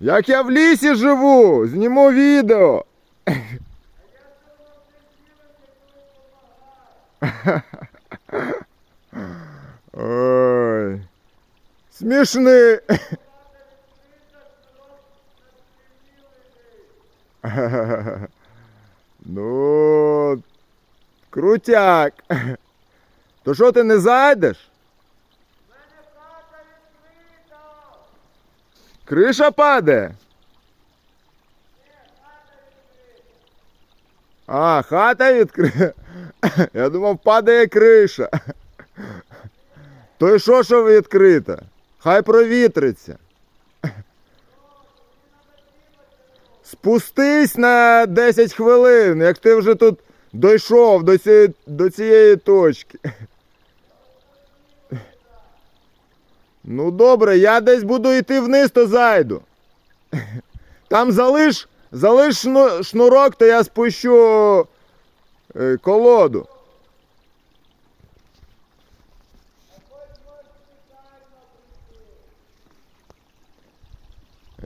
Як я в лісі живу, зніму відео. Ой. Смішний. Ну, крутяк. То що ти не зайдеш? Криша падає? А, хата відкрита. Я думав, падає криша. То й що, що відкрита? Хай провітриться. Спустись на 10 хвилин, як ти вже тут дійшов до цієї, до цієї точки. Ну добре, я десь буду йти вниз, то зайду. Там залиш, залиш шну- шнурок, то я спущу е, колоду.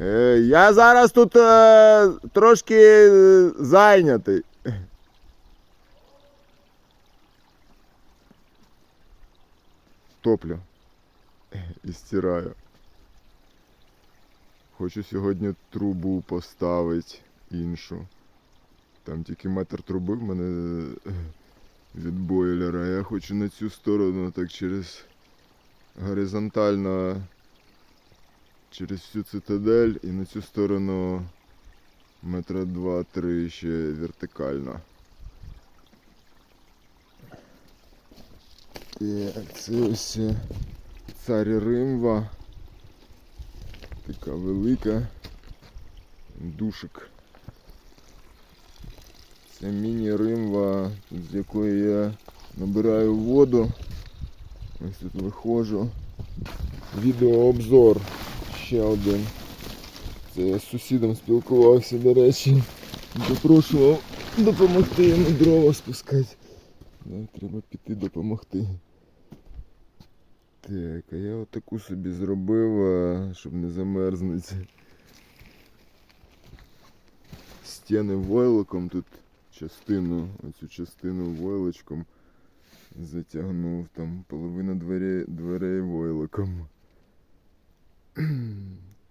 Е, Я зараз тут е, трошки е, зайнятий. Топлю і стираю. Хочу сьогодні трубу поставити іншу. Там тільки метр труби в мене е, від бойлера. Я хочу на цю сторону так через горизонтально через всю цитадель і на цю сторону метра два-три ще вертикально. Так, це ось е, цар Римва. Така велика. Душик. Це міні-римва, з якої я набираю воду. Ось тут виходжу. Відеообзор. Ще один. Це я з сусідом спілкувався, до речі. Запрошував допомогти йому дрова спускати. Треба піти допомогти. Я отаку собі зробив, щоб не замерзнути. Стіни войлоком тут частину, оцю частину войлочком затягнув, там половина дверей, дверей войлоком.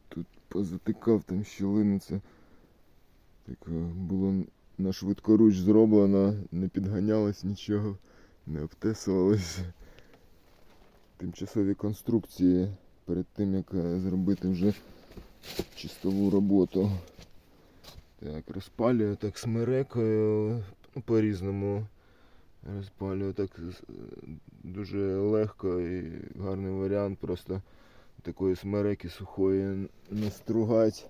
Тут позатикав там щілину, це так е, було на швидкоруч зроблено, не підганялось нічого, не обтесувалось. Тимчасові конструкції перед тим як е, зробити вже чистову роботу. Так, розпалюю так смерекою ну, по-різному. Розпалюю так дуже легко і гарний варіант просто такої смереки сухої настругати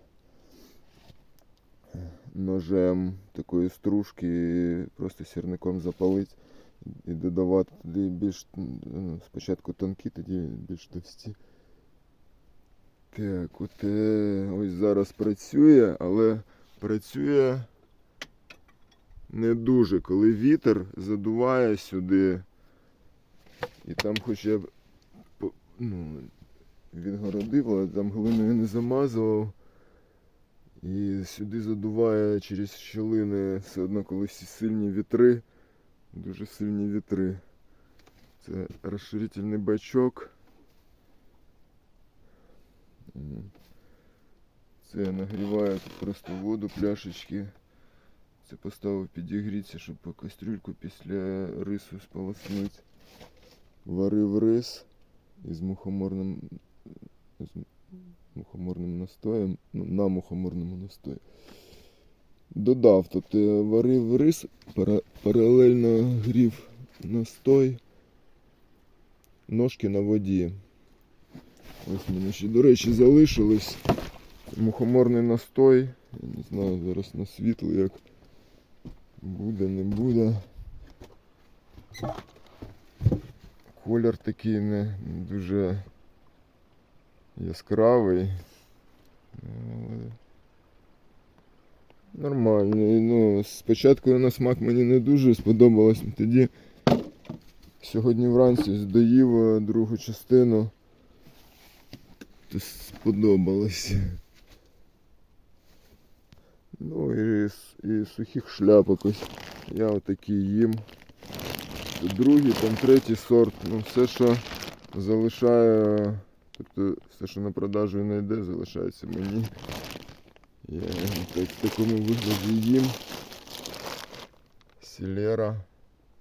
ножем такої стружки і просто сірником запалити і додавати туди більш ну, спочатку тонкі, тоді більш товсті. Так, от е, ось зараз працює, але працює не дуже, коли вітер задуває сюди. І там хоч я б, ну, відгородив, але там глиною не замазував. І сюди задуває через щілини все одно, коли всі сильні вітри, дуже сильні вітри. Це розширительний бачок. Це я нагріваю тут просто воду, пляшечки. Це поставив підігрітися, щоб по кастрюльку після рису сполоснути. Варив рис із мухоморним, з мухоморним настоєм, ну, на мухоморному настої. Додав, тобто я варив рис, паралельно грів настой, ножки на воді. Ось в мене ще, до речі, залишились мухоморний настой. Я не знаю зараз на світло як буде, не буде. Колір такий не дуже яскравий. Нормальний. Ну, спочатку на смак мені не дуже сподобалось. Тоді сьогодні вранці доїв е, другу частину. Сподобалось. Ну і, і сухих шляпок ось. Я отакі їм. Другий, там третій сорт. Ну все, що залишає, тобто все, що на продажу не йде, залишається мені. Я так, в такому вигляді їм. Селера,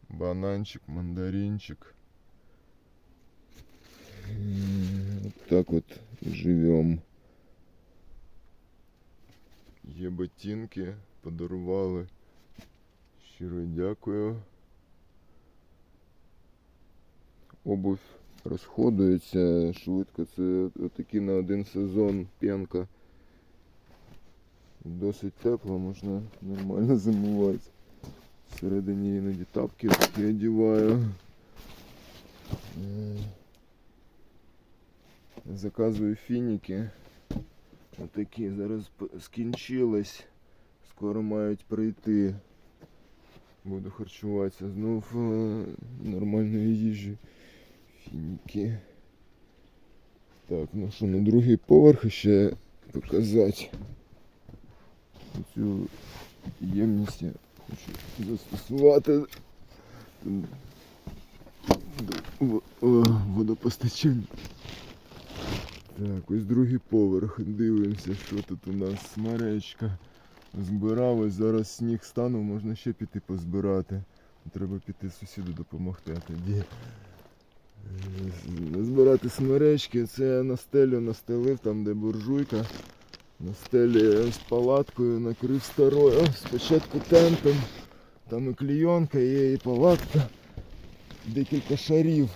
бананчик, мандаринчик. Вот так вот живем. Є ботинки, подарували. Щиро дякую. Обувь розходується швидко. Це такі на один сезон п'янка. Досить тепло, можна нормально зимувати. Всередині іноді тапки такі одіваю. Е, Заказую фініки. Отакі зараз скінчились. Скоро мають прийти. Буду харчуватися знов е, нормальної їжі. Фініки. Так, ну що, на другий поверх ще показати. Цю ємність я хочу застосувати до водопостачання. Так, ось другий поверх. Дивимося, що тут у нас смеречка. Збирав, ось зараз сніг станув, можна ще піти позбирати. Треба піти сусіду допомогти, тоді е, збирати смеречки. Це на стелю настелив, там де буржуйка. На стелі з палаткою накрив старою. Спочатку тентом. Там і клійонка є, і палатка. Декілька шарів.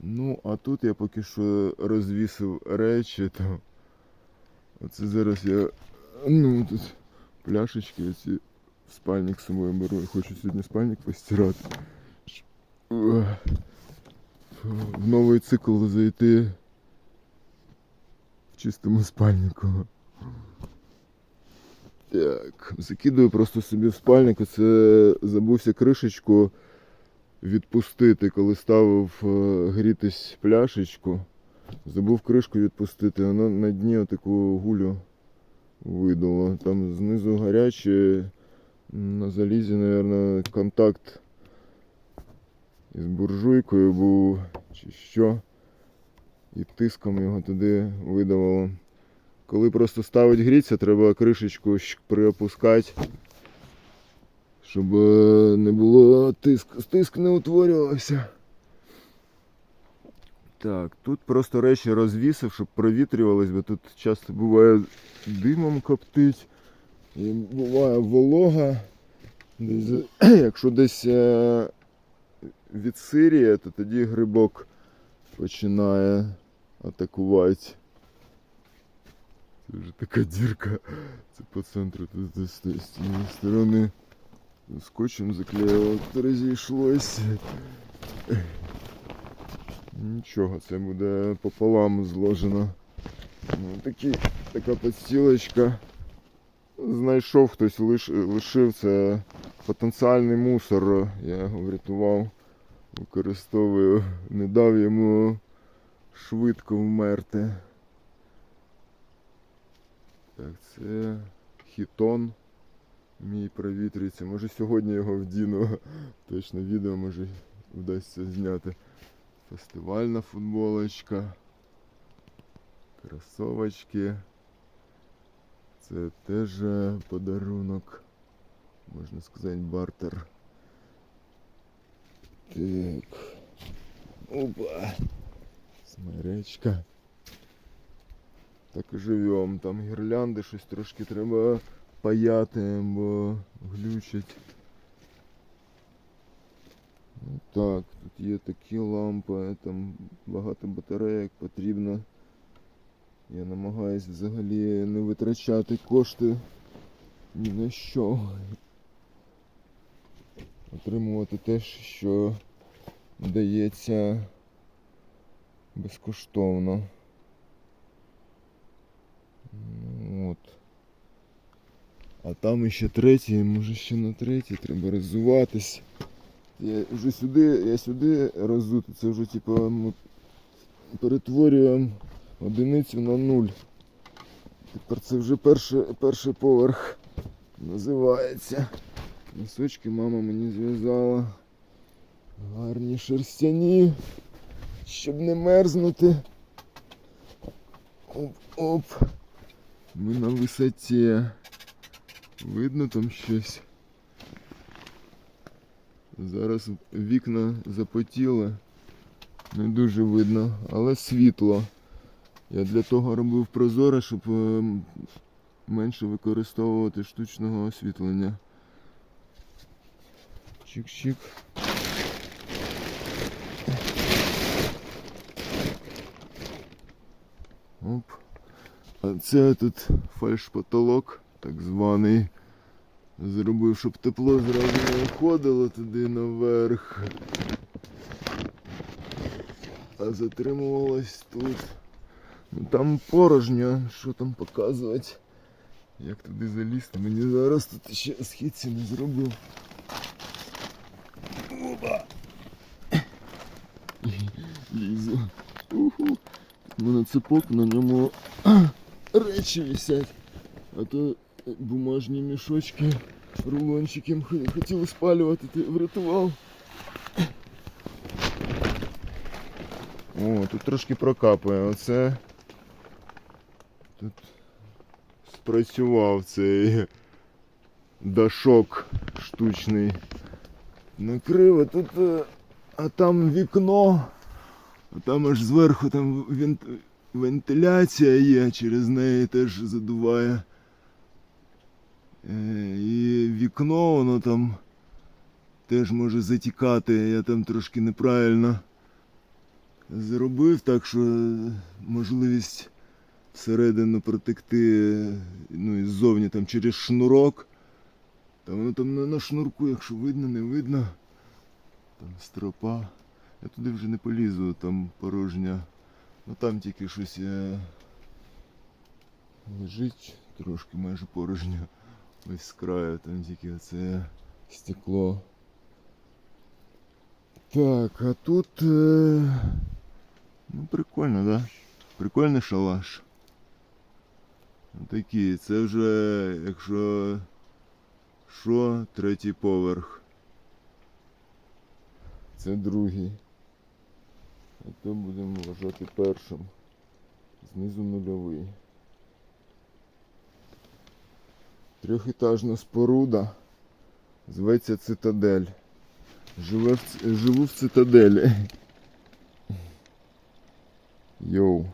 Ну, а тут я поки що розвісив речі, то оце зараз я ну тут пляшечки оці спальник з собою беру. Я хочу сьогодні спальник постирати. В новий цикл зайти в чистому спальнику. Так, закидую просто собі в спальник. Це забувся кришечку відпустити, коли ставив е, грітись пляшечку. Забув кришку відпустити, воно на дні отаку гулю видало. Там знизу гаряче, на залізі, мабуть, контакт із буржуйкою був чи що. І тиском його туди видавало. Коли просто ставить гріться, треба кришечку приопускати, щоб е, не було тиск, тиск не утворювався. Так, тут просто речі розвісив, щоб провітрювались, бо тут часто буває димом коптить, і буває волога. Десь, якщо десь е, відсиріє, то тоді грибок починає атакувати. Це вже така дірка. Це по центру тут з цієї сторони. Скотчем заклеїло, розійшлось. Нічого, це буде пополам зложено. Ну, такі, така підстілочка. Знайшов хтось, лиш, лишив це потенціальний мусор. Я його врятував, використовую, не дав йому швидко вмерти. Так, це хітон. Мій провітрюється. Може сьогодні його вдіну. Точно відео може вдасться зняти. Фестивальна футболочка. Кросовочки. Це теж е, подарунок. Можна сказати, бартер. Так. Опа. Смеречка. Так і живем. Там гірлянди, щось трошки треба паяти, бо глючать. Ну так, тут є такі лампи, там багато батарейок потрібно. Я намагаюсь взагалі не витрачати кошти ні на що. Отримувати те, що дається безкоштовно. Ну, От. А там іще третій, може ще на третій треба роззуватись. Я вже сюди, я сюди роззути, це вже типу ми перетворюємо одиницю на нуль. Тепер це вже перший, перший поверх називається. Носочки мама мені зв'язала. Гарні шерстяні, щоб не мерзнути. Оп-оп. Ми на висоті. Видно там щось. Зараз вікна запотіли. Не дуже видно, але світло. Я для того робив прозоре, щоб е, менше використовувати штучного освітлення. Чик-чик. Оп. А це тут фальш-потолок, так званий. Зробив, щоб тепло зразу не виходило туди наверх. А затримувалось тут. Ну там порожньо, що там показувати. Як туди залізти? Мені зараз тут ще східці не зробив. Опа! Лізу. Уху. У мене цепок, на ньому речі висять. А то бумажні мішочки, рулончики х- хотіли спалювати, ти врятував. О, тут трошки прокапує. Оце тут спрацював цей дашок штучний. Накрив, а тут, е, а там вікно, там аж зверху там вент- вентиляція є, через неї теж задуває. Е, І вікно воно там теж може затікати, я там трошки неправильно зробив, так що можливість всередину протекти, ну і ззовні там через шнурок. Та воно там на шнурку, якщо видно, не видно. Там стропа. Я туди вже не полізу, там порожня. Ну там тільки щось е, лежить трошки майже порожньо. Ось з краю, там тільки оце стекло. Так, а тут. Е... Ну прикольно, да? Прикольний шалаш. Такий, це вже, якщо що, третій поверх. Це другий. А то будемо вважати першим. Знизу нульовий. Трьохетажна споруда. Зветься цитадель. Живе в, живу в цитаделі. Йоу.